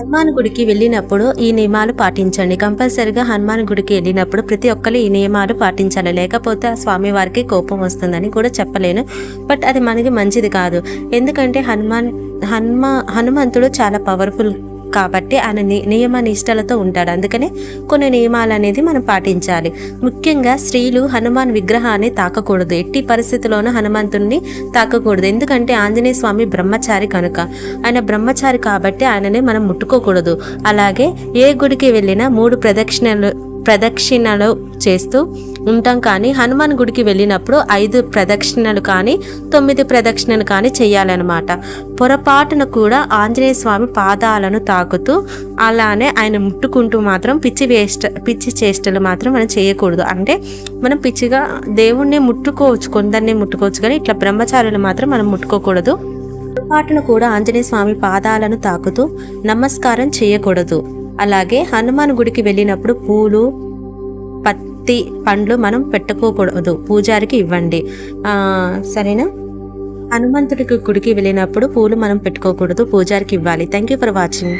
హనుమాన్ గుడికి వెళ్ళినప్పుడు ఈ నియమాలు పాటించండి. కంపల్సరిగా హనుమాన్ గుడికి వెళ్ళినప్పుడు ప్రతి ఒక్కరు ఈ నియమాలు పాటించాలి. లేకపోతే ఆ స్వామి వారికి కోపం వస్తుందని కూడా చెప్పలేను. బట్ అది మనకి మంచిది కాదు. ఎందుకంటే హనుమాన్ హనుమ హనుమంతుడు చాలా పవర్ఫుల్ కాబట్టి ఆయన ని- నియమ నిష్టలతో ఉంటాడు. అందుకనే కొన్ని నియమాలు అనేది మనం పాటించాలి. ముఖ్యంగా స్త్రీలు హనుమాన్ విగ్రహాన్ని తాకకూడదు. ఎట్టి పరిస్థితిలోనూ హనుమంతుడిని తాకకూడదు. ఎందుకంటే ఆంజనేయ స్వామి బ్రహ్మచారి కనుక. ఆయన బ్రహ్మచారి కాబట్టి ఆయనని మనం ముట్టుకోకూడదు. అలాగే ఏ గుడికి వెళ్ళినా మూడు ప్రదక్షిణలు ప్రదక్షిణలు చేస్తూ ఉంటాం కానీ హనుమాన్ గుడికి వెళ్ళినప్పుడు ఐదు ప్రదక్షిణలు కానీ తొమ్మిది ప్రదక్షిణలు కానీ చేయాలన్నమాట. పొరపాటున కూడా ఆంజనేయ స్వామి పాదాలను తాకుతూ అలానే ఆయన ముట్టుకుంటూ మాత్రం పిచ్చి వేస్ట్ పిచ్చి చేష్టలు మాత్రం మనం చేయకూడదు. అంటే మనం పిచ్చిగా దేవుణ్ణి ముట్టుకోవచ్చు కొందరిని ముట్టుకోవచ్చు కానీ ఇట్లా బ్రహ్మచారులు మాత్రం మనం ముట్టుకోకూడదు. పొరపాటున కూడా ఆంజనేయ స్వామి పాదాలను తాకుతూ నమస్కారం చేయకూడదు. అలాగే హనుమాన్ గుడికి వెళ్ళినప్పుడు పూలు పత్తి పండ్లు మనం పెట్టుకోకూడదు పూజారికి ఇవ్వండి. సరేనా? హనుమంతుడికి గుడికి వెళ్ళినప్పుడు పూలు మనం పెట్టుకోకూడదు. పూజారికి ఇవ్వాలి. Thank you for watching